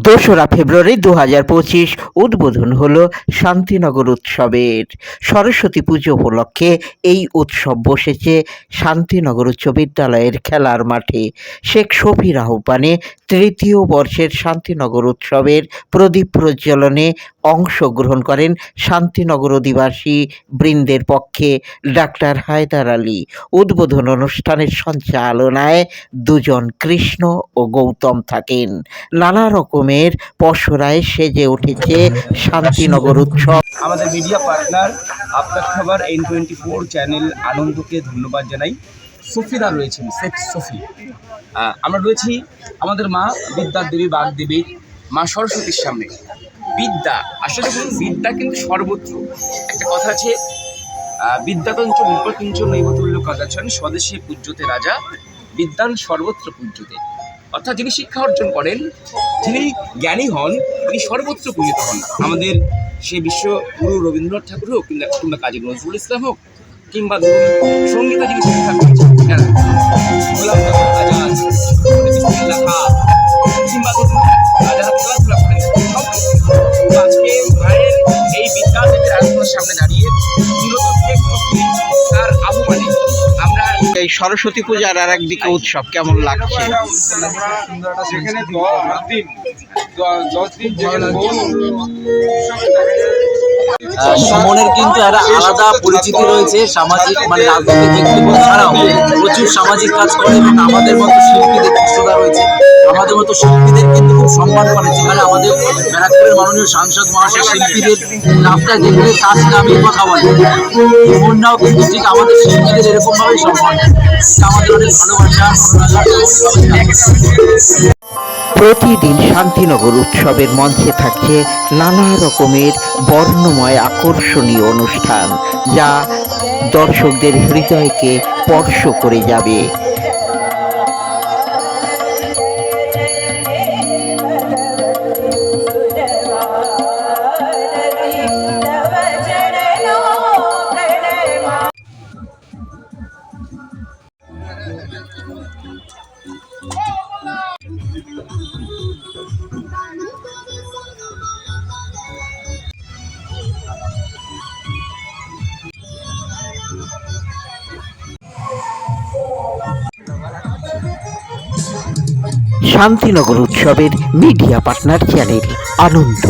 দোসরা ফেব্রুয়ারি দু হাজার পঁচিশ উদ্বোধন হল শান্তিনগর উৎসবের। সরস্বতী পুজো উপলক্ষে এই উৎসব বসেছে শান্তিনগর উচ্চ বিদ্যালয়ের খেলার মাঠে। শেখ শফির আহ্বানে তৃতীয় বর্ষের শান্তিনগর উৎসবের প্রদীপ প্রজ্বলনে অংশগ্রহণ করেন শান্তিনগর অধিবাসী বৃন্দের পক্ষে ডাক্তার হায়দার আলী। উদ্বোধন অনুষ্ঠানের সঞ্চালনায় দুজন কৃষ্ণ ও গৌতম থাকেন। নানা রকমের পসরায় সেজে উঠেছে শান্তিনগর উৎসব। আমাদের মিডিয়া পার্টনার, আপনার খাবার এন টোয়েন্টি ফোর চ্যানেল আনন্দকে ধন্যবাদ জানাই। সফিদা রয়েছেন, শেখ সফি। আমরা রয়েছি আমাদের মা বিদ্যার দেবী বাগ দেবীর মা সরস্বতীর সামনে। বিদ্যা। আসলে বলুন বিদ্যা কিন্তু সর্বত্র। একটা কথা আছে বিদ্যাতঞ্চ বিপতিঞ্চ নৈবতুল্য কাদাচন স্বদেশে পূজ্যতে রাজা, বিদ্যান সর্বত্র পূজ্যতে। অর্থাৎ যিনি শিক্ষা অর্জন করেন, যিনি জ্ঞানী হন, তিনি সর্বত্র পূজিত হন। আমাদের সে বিশ্ব গুরু রবীন্দ্রনাথ ঠাকুর হোক, কিংবা কিংবা কাজী নজরুল ইসলাম হোক, কিংবা সঙ্গীতা যিনি শিক্ষা করেছেন সামনে দাঁড়িয়ে মূলত তার আহ্বানে আমরা এই সরস্বতী পূজার আর একদিকে উৎসব কেমন লাগছে? সেখানে দিন দশ দিন সুমনের কিন্তু একটা আলাদা পরিচিতি রয়েছে সামাজিক মানে রাজনৈতিক ব্যক্তিত্ব ছাড়াও প্রচুর সামাজিক কাজ করে এবং আমাদের মতো শিল্পীদের কৃষ্ণতা রয়েছে। আমাদের মতো শিল্পীদের কিন্তু খুব সম্মান করে। যেখানে আমাদের ব্যারাকপুরের মাননীয় সাংসদ মহাশয় শিল্পীদের নামটা দেখলে তার নামে কথা বলে। সুমনরাও কিন্তু ঠিক আমাদের শিল্পীদের এরকম ভাবেই সম্মান আমাদের অনেক ভালোবাসা। প্রতিদিন শান্তিনগর উৎসবের মঞ্চে থাকছে নানা রকমের বর্ণময় আকর্ষণীয় অনুষ্ঠান, যা দর্শকদের হৃদয়কে স্পর্শ করে যাবে। শান্তিনগর উৎসবের মিডিয়া পার্টনার চ্যানেল আনন্দ।